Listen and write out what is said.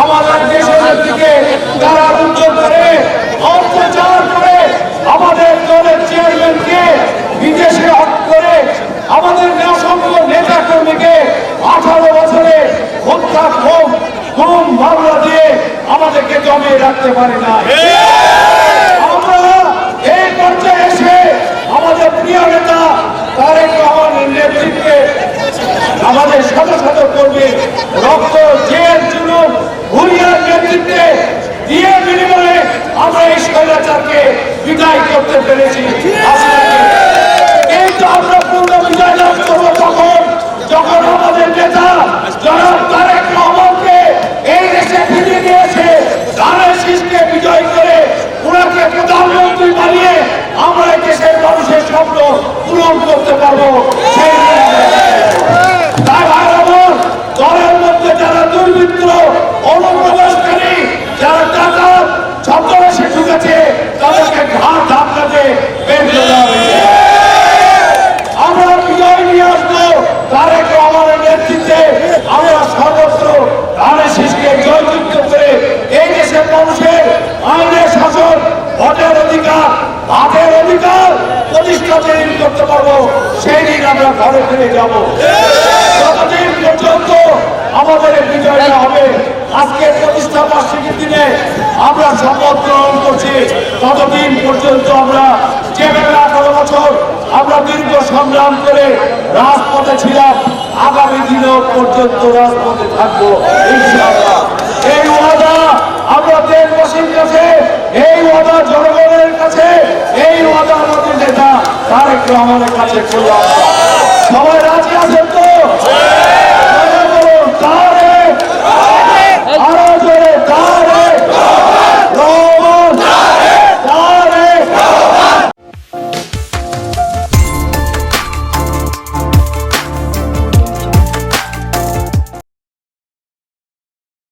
আমাদের দেশের দিকে তারা উদ্যোগ করে, অত্যাচার করে, আমাদের দলের চেয়ারম্যানকে বিদেশে হট করে, আমাদের অসংখ্য নেতা কর্মীকে আঠারো বছরে হত্যা, খুন খুন, মামলা দিয়ে আমাদেরকে জমিয়ে রাখতে পারে না। আমরা এই পর্যায়ে এসে আমাদের প্রিয় নেতা তারেক রহমানের নেতৃত্বে আমাদের শত শত কর্মী রক্ত নেতৃত্বে দিয়ে বিনিময়ে আমরা এই স্বৈরাচারকে বিদায় করতে পেরেছি। ভাতের অধিকার প্রতিষ্ঠা তৈরি করতে পারব, সেই দিন আমরা ঘরে ফিরে যাব। যতদিন পর্যন্ত আমাদের বিজয়টা হবে আজকে প্রতিষ্ঠা বার্ষিকীর দিনে আমরা শপথ গ্রহণ করছি। ততদিন পর্যন্ত আমরা যেভাবে আঠারো বছর আমরা দীর্ঘ সংগ্রাম করে রাজপথে ছিলাম, আগামী দিনও পর্যন্ত রাজপথে থাকব, ইনশাআল্লাহ। তারেক রহমানের কাছে করলাম সবাই রাজি আছেন তো?